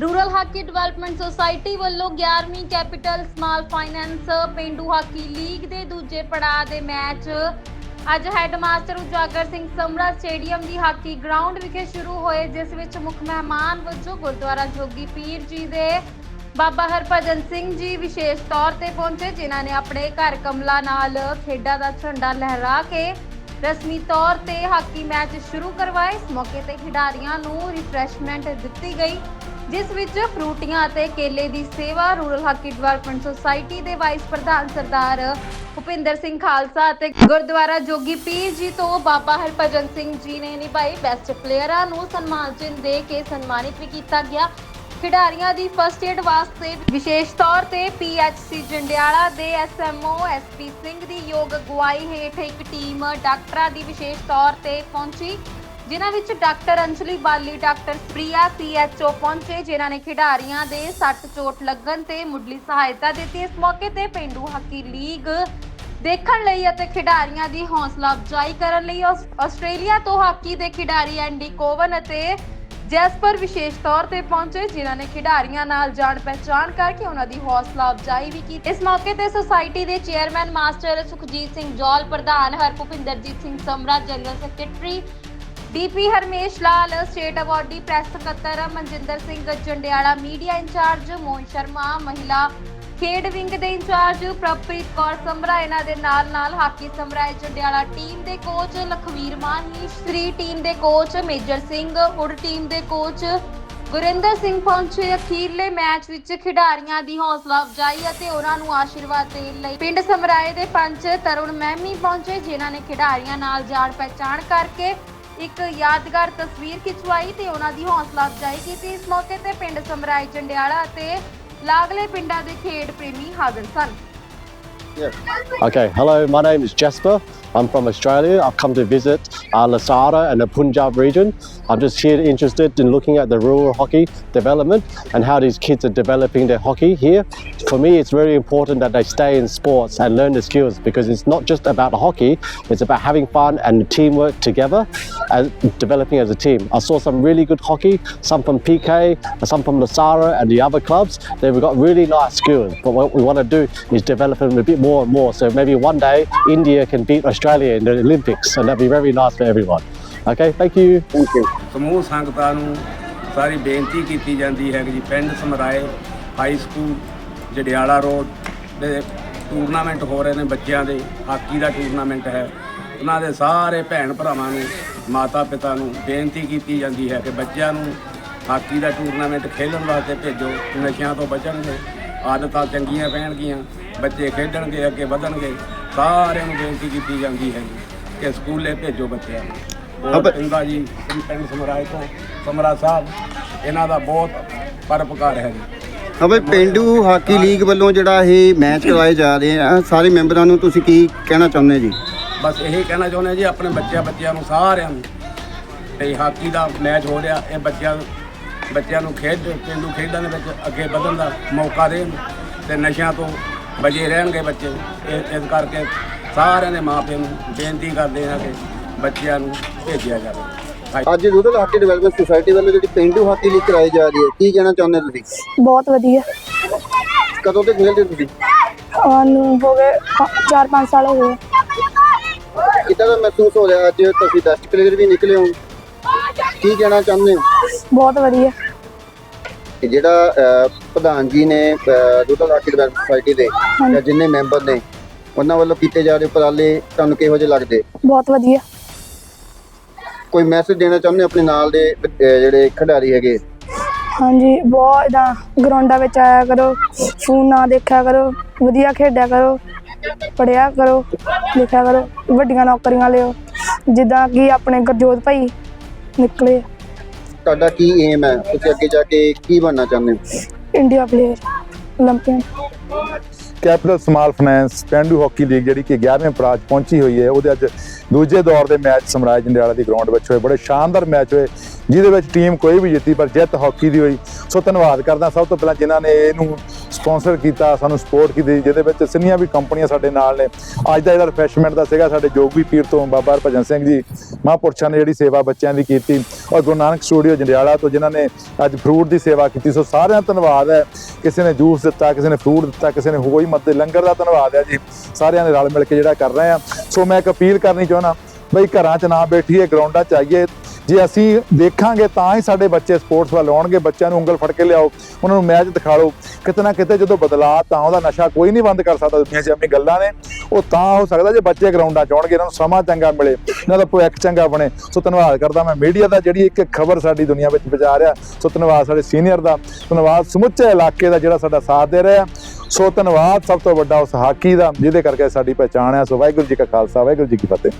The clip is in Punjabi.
ਰੂਰਲ ਹਾਕੀ ਡਿਵੈਲਪਮੈਂਟ ਸੁਸਾਇਟੀ ਵੱਲੋਂ 11ਵੀਂ Capital Small Finance Pindu hockey league ਦੇ ਦੂਜੇ ਪੜਾਅ ਦੇ ਮੈਚ। ਅੱਜ ਹੈੱਡਮਾਸਟਰ ਉਜਾਗਰ ਸਿੰਘ ਸਮਰਾ ਸਟੇਡੀਅਮ ਦੀ ਹਾਕੀ ਗਰਾਊਂਡ ਵਿਖੇ ਸ਼ੁਰੂ ਹੋਏ, ਜਿਸ ਵਿੱਚ ਮੁੱਖ ਮਹਿਮਾਨ ਵਜੋਂ ਗੁਰਦੁਆਰਾ ਜੋਗੀ ਪੀਰ ਜੀ ਦੇ, ਬਾਬਾ ਹਰਭਜਨ ਸਿੰਘ ਜੀ ਵਿਸ਼ੇਸ਼ ਤੌਰ ਤੇ ਪਹੁੰਚੇ, ਜਿਨ੍ਹਾਂ ਨੇ ਆਪਣੇ ਘਰ ਕਮਲਾ ਨਾਲ ਖੇਡਾਂ ਦਾ ਝੰਡਾ ਲਹਿਰਾ ਕੇ ਰਸਮੀ ਤੌਰ ਤੇ ਹਾਕੀ ਮੈਚ ਸ਼ੁਰੂ ਕਰਵਾਏ। ਇਸ ਮੌਕੇ ਤੇ ਖਿਡਾਰੀਆਂ ਨੂੰ ਰਿਫਰੈਸ਼ਮੈਂਟ ਦਿੱਤੀ ਗਈ। ਜਿਸ ਵਿੱਚ ਫਰੂਟੀਆਂ ਅਤੇ ਕੇਲੇ ਦੀ ਸੇਵਾ, ਰੂਰਲ ਹਾਕੀ ਡਿਵੈਲਪਮੈਂਟ ਸੁਸਾਇਟੀ ਦੇ ਵਾਈਸ ਪ੍ਰਧਾਨ ਸਰਦਾਰ ਭੁਪਿੰਦਰ ਸਿੰਘ ਖਾਲਸਾ ਅਤੇ ਗੁਰਦੁਆਰਾ ਜੋਗੀ ਪੀਰ ਜੀ ਤੋਂ ਬਾਬਾ ਹਰਭਜਨ ਸਿੰਘ ਜੀ ਨੇ ਨਿਭਾਈ ਬੈਸਟ ਪਲੇਅਰਾਂ ਨੂੰ ਸਨਮਾਨ ਚਿੰਨ੍ਹ ਦੇ ਕੇ ਸਨਮਾਨਿਤ ਵੀ ਕੀਤਾ ਗਿਆ। ਖਿਡਾਰੀਆਂ ਦੀ ਫਸਟ ਏਡ ਵਾਸਤੇ ਵਿਸ਼ੇਸ਼ ਤੌਰ ਤੇ ਪੀਐਚਸੀ ਜੰਡਿਆਲਾ ਦੇ ਐਸਐਮਓ ਐਸਪੀ ਸਿੰਘ ਦੀ ਯੋਗ ਅਗਵਾਈ ਹੇਠ ਇੱਕ ਟੀਮ ਡਾਕਟਰਾਂ ਦੀ ਵਿਸ਼ੇਸ਼ ਤੌਰ ਤੇ ਪਹੁੰਚੀ। ਜਿਨ੍ਹਾਂ ਵਿੱਚ ਡਾਕਟਰ ਅੰਜਲੀ ਬਾਲੀ, ਡਾਕਟਰ ਪ੍ਰਿਆ ਸੀਐਚਓ ਪਹੁੰਚੇ, ਜਿਨ੍ਹਾਂ ਨੇ ਖਿਡਾਰੀਆਂ ਦੇ ਸੱਟ ਚੋਟ ਲੱਗਣ ਤੇ ਮੁੱਢਲੀ ਸਹਾਇਤਾ ਦਿੱਤੀ। ਇਸ ਮੌਕੇ ਤੇ ਪਿੰਡੂ ਹਾਕੀ ਲੀਗ ਦੇਖਣ ਲਈ ਅਤੇ ਖਿਡਾਰੀਆਂ ਦੀ ਹੌਸਲਾ ਅਫਜ਼ਾਈ ਕਰਨ ਲਈ ਆਸਟ੍ਰੇਲੀਆ ਤੋਂ ਹਾਕੀ ਦੇ ਖਿਡਾਰੀ ਐਂਡੀ ਕੋਵਨ ਅਤੇ ਜੈਸਪਰ ਵਿਸ਼ੇਸ਼ ਤੌਰ ਤੇ ਪਹੁੰਚੇ, ਜਿਨ੍ਹਾਂ ਨੇ ਖਿਡਾਰੀਆਂ ਨਾਲ ਜਾਣ ਪਹਿਚਾਣ ਕਰਕੇ ਉਹਨਾਂ ਦੀ ਹੌਸਲਾ ਅਫਜ਼ਾਈ ਵੀ ਕੀਤੀ। ਇਸ ਮੌਕੇ ਤੇ ਸੁਸਾਇਟੀ ਦੇ ਚੇਅਰਮੈਨ ਮਾਸਟਰ ਸੁਖਜੀਤ ਸਿੰਘ ਜੌਲ, ਪ੍ਰਧਾਨ Harbhupinderjit Singh Samra, general secretary DP Harmesh Lal, state awardee press ਸਕੱਤਰ ਮਨਜਿੰਦਰ ਸਿੰਘ ਜੰਡਿਆਲਾ, ਮੀਡੀਆ ਇੰਚਾਰਜ ਮੋਹਨ ਸ਼ਰਮਾ, ਮਹਿਲਾ ਖੇਡ ਵਿੰਗ ਦੇ ਇੰਚਾਰਜ ਪ੍ਰਭਪ੍ਰੀਤ ਕੌਰ ਸਮਰਾ ਇਹਨਾਂ ਦੇ ਨਾਲ ਨਾਲ ਹਾਕੀ ਸਮਰਾਏ ਜੰਡਿਆਲਾ ਟੀਮ ਦੇ ਕੋਚ ਲਖਵੀਰ ਮਾਨੀ, ਸ੍ਰੀ ਟੀਮ ਦੇ coach Major Singh, Hur team ਦੇ ਕੋਚ ਗੁਰਿੰਦਰ ਸਿੰਘ ਪਹੁੰਚੇ। ਅਖੀਰਲੇ ਮੈਚ ਵਿੱਚ ਖਿਡਾਰੀਆਂ ਦੀ ਹੌਸਲਾ ਅਫਜ਼ਾਈ ਅਤੇ ਉਹਨਾਂ ਨੂੰ ਆਸ਼ੀਰਵਾਦ ਦੇਣ ਲਈ ਪਿੰਡ ਸਮਰਾਏ ਦੇ ਪੰਚ ਤਰੁਣ ਮਹਿਮੀ ਪਹੁੰਚੇ, ਜਿਨ੍ਹਾਂ ਨੇ ਖਿਡਾਰੀਆਂ ਨਾਲ ਜਾਣ ਪਹਿਚਾਣ ਕਰਕੇ ਇੱਕ ਯਾਦਗਾਰ ਤਸਵੀਰ ਖਿਚਵਾਈ ਤੇ ਉਹਨਾਂ ਦੀ ਹੌਸਲਾ ਅਫਜ਼ਾਈ ਕੀਤੀ। ਇਸ ਮੌਕੇ ਤੇ ਪਿੰਡ ਸਮਰਾਏ, ਚੰਡਿਆਲਾ ਅਤੇ ਲਾਗਲੇ ਪਿੰਡਾਂ ਦੇ ਖੇਡ ਪ੍ਰੇਮੀ ਹਾਜ਼ਰ ਸਨ। Okay, hello, my name is Jasper. I'm from Australia. I've come to visit uh, Lasara and the Punjab region. I'm just here interested in looking at the rural hockey development and how these kids are developing their hockey here. For me, it's very important that they stay in sports and learn the skills because it's not just about hockey, it's about having fun and teamwork together and developing as a team. I saw some really good hockey, some from PK, some from Lasara and the other clubs. They've got really nice skills, but what we want to do is develop them a bit more and more. So maybe one day India can beat Australia in the Olympics, and that'd be very nice for everyone. Okay, thank you. Thank you. ਸਮੂਹ ਸੰਗਤਾਂ ਨੂੰ ਸਾਰੀ ਬੇਨਤੀ ਕੀਤੀ ਜਾਂਦੀ ਹੈ ਕਿ ਜੀ ਪਿੰਡ Samrai high school Jandiala road ਦੇ ਟੂਰਨਾਮੈਂਟ ਹੋ ਰਹੇ ਨੇ ਬੱਚਿਆਂ ਦੇ ਹਾਕੀ ਦਾ ਟੂਰਨਾਮੈਂਟ ਹੈ ਉਹਨਾਂ ਦੇ ਸਾਰੇ ਭੈਣ ਭਰਾਵਾਂ ਨੂੰ ਮਾਤਾ ਪਿਤਾ ਨੂੰ ਬੇਨਤੀ ਕੀਤੀ ਜਾਂਦੀ ਹੈ ਕਿ ਬੱਚਿਆਂ ਨੂੰ ਹਾਕੀ ਦਾ ਟੂਰਨਾਮੈਂਟ ਖੇਡਣ ਵਾਸਤੇ ਭੇਜੋ ਨਸ਼ਿਆਂ ਤੋਂ ਬਚਣਗੇ ਆਦਤਾਂ ਚੰਗੀਆਂ ਪੈਣਗੀਆਂ ਬੱਚੇ ਖੇਡਣਗੇ ਅੱਗੇ ਵਧਣਗੇ ਸਾਰਿਆਂ ਨੂੰ ਬੇਨਤੀ ਕੀਤੀ ਜਾਂਦੀ ਹੈ ਜੀ ਕਿ ਸਕੂਲੇ ਭੇਜੋ ਬੱਚਿਆਂ ਨੂੰ। ਅਬ- ਚੰਗਾ ਜੀ ਪਿੰਡ ਸਮਰਾਏ ਤੋਂ ਸਮਰਾ ਸਾਹਿਬ ਇਹਨਾਂ ਦਾ ਬਹੁਤ ਪਰਪਕਾਰ ਹੈ ਜੀ। ਹਾਂ ਬਈ ਪਿੰਡੂ ਹਾਕੀ ਲੀਗ ਵੱਲੋਂ ਜਿਹੜਾ ਇਹ ਮੈਚ ਕਰਵਾਏ ਜਾ ਰਹੇ ਆ ਸਾਰੇ ਮੈਂਬਰਾਂ ਨੂੰ ਤੁਸੀਂ ਕੀ ਕਹਿਣਾ ਚਾਹੁੰਦੇ ਜੀ? ਬਸ ਇਹੀ ਕਹਿਣਾ ਚਾਹੁੰਦੇ ਜੀ ਆਪਣੇ ਬੱਚਿਆਂ ਬੱਚਿਆਂ ਨੂੰ ਸਾਰਿਆਂ ਨੂੰ ਤੇ ਹਾਕੀ ਦਾ ਮੈਚ ਹੋ ਰਿਹਾ ਇਹ ਬੱਚਿਆਂ ਬੱਚਿਆਂ ਨੂੰ ਖੇਡ ਪਿੰਡੂ ਖੇਡਾਂ ਦੇ ਵਿੱਚ ਅੱਗੇ ਵਧਣ ਦਾ ਮੌਕਾ ਦੇਣ ਤੇ ਨਸ਼ਿਆਂ ਤੋਂ ਬਚੇ ਰਹਿਣਗੇ ਬੱਚੇ। ਇਸ ਇਸ ਕਰਕੇ ਸਾਰਿਆਂ ਦੇ ਮਾਪਿਆਂ ਨੂੰ ਬੇਨਤੀ ਕਰਦੇ ਹਾਂ ਕਿ ਬੱਚਿਆਂ ਨੂੰ ਭੇਜਿਆ ਜਾਵੇ। ਅੱਜ ਰੂਰਲ ਹਾਕੀ ਡਿਵੈਲਪਮੈਂਟ ਸੁਸਾਇਟੀ ਵੱਲੋਂ ਜਿਹੜੀ ਪਿੰਡੂ ਹਾਕੀ ਲੀਗ ਕਰਾਈ ਜਾ ਰਹੀ ਹੈ ਕੀ ਕਹਿਣਾ ਚਾਹੁੰਦੇ ਤੁਸੀਂ? ਬਹੁਤ ਵਧੀਆ। ਕਦੋਂ ਤੇ ਖੇਡਦੇ ਤੁਸੀਂ? ਸਾਨੂੰ ਹੋ ਗਏ 4-5 ਸਾਲ ਹੋ ਗਏ। ਕਿੱਦਾਂ ਦਾ ਮਹਿਸੂਸ ਹੋ ਰਿਹਾ ਅੱਜ? ਤੁਸੀਂ ਬੈਸਟ ਪਲੇਅਰ ਵੀ ਨਿਕਲੇ ਹੋ। ਕੀ ਕਹਿਣਾ ਚਾਹੁੰਦੇ ਹੋ? ਬਹੁਤ ਵਧੀਆ। ਕਿ ਜਿਹੜਾ ਅਹ, ਪ੍ਰਧਾਨ ਜੀ ਨੇ ਰੂਰਲ ਹਾਕੀ ਡਿਵੈਲਪਮੈਂਟ ਸੁਸਾਇਟੀ ਦੇ ਜਾਂ ਜਿੰਨੇ ਮੈਂਬਰ ਨੇ ਉਹਨਾਂ ਵੱਲੋਂ ਕੀਤੇ ਜਾ ਰਹੇ ਉਪਰਾਲੇ ਤੁਹਾਨੂੰ ਕਿਹੋ ਜਿਹੇ ਲੱਗਦੇ? ਬਹੁਤ ਵਧੀਆ। ਕੋਈ ਮੈਸੇਜ ਦੇਣਾ ਚਾਹੁੰਦੇ ਆਪਣੇ ਨਾਲ ਦੇ ਜਿਹੜੇ ਖਿਡਾਰੀ ਹੈਗੇ? ਹਾਂਜੀ ਬਹੁਤ ਇਦਾਂ ਗਰਾਊਂਡਾਂ ਵਿੱਚ ਆਇਆ ਕਰੋ ਫੋਨ ਨਾ ਦੇਖਿਆ ਕਰੋ ਵਧੀਆ ਖੇਡਿਆ ਕਰੋ ਪੜਿਆ ਕਰੋ ਲਿਖਿਆ ਕਰੋ ਵੱਡੀਆਂ ਨੌਕਰੀਆਂ ਲਿਓ ਜਿੱਦਾਂ ਕਿ ਆਪਣੇ ਗੁਰਜੋਤ ਭਾਈ ਨਿਕਲੇ। ਤੁਹਾਡਾ ਕੀ ਏਮ ਹੈ? ਤੁਸੀਂ ਅੱਗੇ ਜਾ ਕੇ ਕੀ ਬਣਨਾ ਚਾਹੁੰਦੇ ਹੋ? India player 올림픽 Capital Small Finance ਪੈਂਡੂ hockey league ਜਿਹੜੀ ਕਿ 11ਵੇਂ ਪੜਾਅ 'ਚ ਪਹੁੰਚੀ ਹੋਈ ਹੈ ਉਹਦੇ ਅੱਜ ਦੂਜੇ ਦੌਰ ਦੇ ਮੈਚ ਸਮਰਾਜ ਜੰਡਿਆਲਾ ਦੀ ਗਰਾਊਂਡ ਵਿੱਚ ਹੋਏ ਬੜੇ ਸ਼ਾਨਦਾਰ ਮੈਚ ਹੋਏ ਜਿਹਦੇ ਵਿੱਚ ਟੀਮ ਕੋਈ ਵੀ ਜਿੱਤੀ ਪਰ ਜਿੱਤ ਹਾਕੀ ਦੀ ਹੋਈ ਸੋ ਧੰਨਵਾਦ ਕਰਦਾ ਸਭ ਤੋਂ ਪਹਿਲਾਂ ਜਿਨ੍ਹਾਂ ਨੇ ਇਹਨੂੰ ਸਪਾਂਸਰ ਕੀਤਾ, ਸਾਨੂੰ ਸਪੋਰਟ ਕੀਤੀ, ਜਿਹਦੇ ਵਿੱਚ ਸਿੰਨੀਆਂ ਵੀ ਕੰਪਨੀਆਂ ਸਾਡੇ ਨਾਲ ਨੇ। ਅੱਜ ਦਾ ਜਿਹੜਾ ਰਿਫਰੈਸ਼ਮੈਂਟ ਦਾ ਸੀਗਾ, ਸਾਡੇ ਜੋਗੀ ਪੀਰ ਤੋਂ ਬਾਬਾ ਹਰਭਜਨ ਸਿੰਘ ਜੀ, ਮਹਾਂਪੁਰਸ਼ਾਂ ਨੇ ਜਿਹੜੀ ਸੇਵਾ ਬੱਚਿਆਂ ਦੀ ਕੀਤੀ। ਔਰ ਗੁਰੂ ਨਾਨਕ ਸਟੂਡੀਓ ਜੰਡਿਆਲਾ ਤੋਂ ਜਿਨ੍ਹਾਂ ਨੇ ਅੱਜ ਫਰੂਟ ਦੀ ਸੇਵਾ ਕੀਤੀ, ਸੋ ਸਾਰਿਆਂ ਦਾ ਧੰਨਵਾਦ ਹੈ। ਕਿਸੇ ਨੇ ਜੂਸ ਦਿੱਤਾ, ਕਿਸੇ ਨੇ ਫਰੂਟ ਦਿੱਤਾ, ਕਿਸੇ ਨੇ ਕੋਈ ਮਦਦ, ਲੰਗਰ ਦਾ ਧੰਨਵਾਦ ਹੈ ਜੀ। ਸਾਰਿਆਂ ਨੇ ਰਲ ਮਿਲ ਕੇ ਜਿਹੜਾ ਕਰ ਰਹੇ ਆ। ਸੋ ਮੈਂ ਇੱਕ ਅਪੀਲ ਕਰਨੀ ਚਾਹੁੰਦਾ, ਬਈ ਘਰਾਂ 'ਚ ਨਾ ਬੈਠੀਏ, ਗਰਾਊਂਡਾਂ 'ਚ ਆਈਏ ਜੇ ਅਸੀਂ ਦੇਖਾਂਗੇ ਤਾਂ ਹੀ ਸਾਡੇ ਬੱਚੇ ਸਪੋਰਟਸ ਵੱਲ ਆਉਣਗੇ, ਬੱਚਿਆਂ ਨੂੰ ਉਂਗਲ ਫੜ ਕੇ ਲਿਆਓ, ਉਹਨਾਂ ਨੂੰ ਮੈਚ ਦਿਖਾ ਲਓ ਕਿਤੇ ਨਾ ਕਿਤੇ ਜਦੋਂ ਬਦਲਾਅ ਤਾਂ ਉਹਦਾ ਨਸ਼ਾ ਕੋਈ ਨਹੀਂ ਬੰਦ ਕਰ ਸਕਦਾ, ਦੁਨੀਆ 'ਚ ਆਪਣੀ ਗੱਲਾਂ ਨੇ। ਉਹ ਤਾਂ ਹੋ ਸਕਦਾ ਜੇ ਬੱਚੇ ਗਰਾਊਂਡਾਂ 'ਚ ਆਉਣਗੇ, ਇਹਨਾਂ ਨੂੰ ਸਮਾਂ ਚੰਗਾ ਮਿਲੇ, ਇਹਨਾਂ ਦਾ ਭਵਿੱਖ ਚੰਗਾ ਬਣੇ। ਸੋ ਧੰਨਵਾਦ ਕਰਦਾ ਮੈਂ ਮੀਡੀਆ ਦਾ, ਜਿਹੜੀ ਇੱਕ ਖਬਰ ਸਾਡੀ ਦੁਨੀਆ ਵਿੱਚ ਪਹੁੰਚਾ ਰਿਹਾ। ਸੋ ਧੰਨਵਾਦ ਸਾਡੇ ਸੀਨੀਅਰ ਦਾ, ਧੰਨਵਾਦ ਸਮੁੱਚੇ ਇਲਾਕੇ ਦਾ ਜਿਹੜਾ ਸਾਡਾ ਸਾਥ ਦੇ ਰਿਹਾ। ਸੋ ਧੰਨਵਾਦ ਸਭ ਤੋਂ ਵੱਡਾ ਉਸ ਹਾਕੀ ਦਾ, ਜਿਹਦੇ ਕਰਕੇ ਸਾਡੀ ਪਹਿਚਾਣ ਹੈ। ਸੋ ਵਾਹਿਗੁਰੂ ਜੀ ਕਾ ਖਾਲਸਾ, ਵਾਹਿਗੁਰੂ ਜੀ ਕੀ ਫਤਿਹ।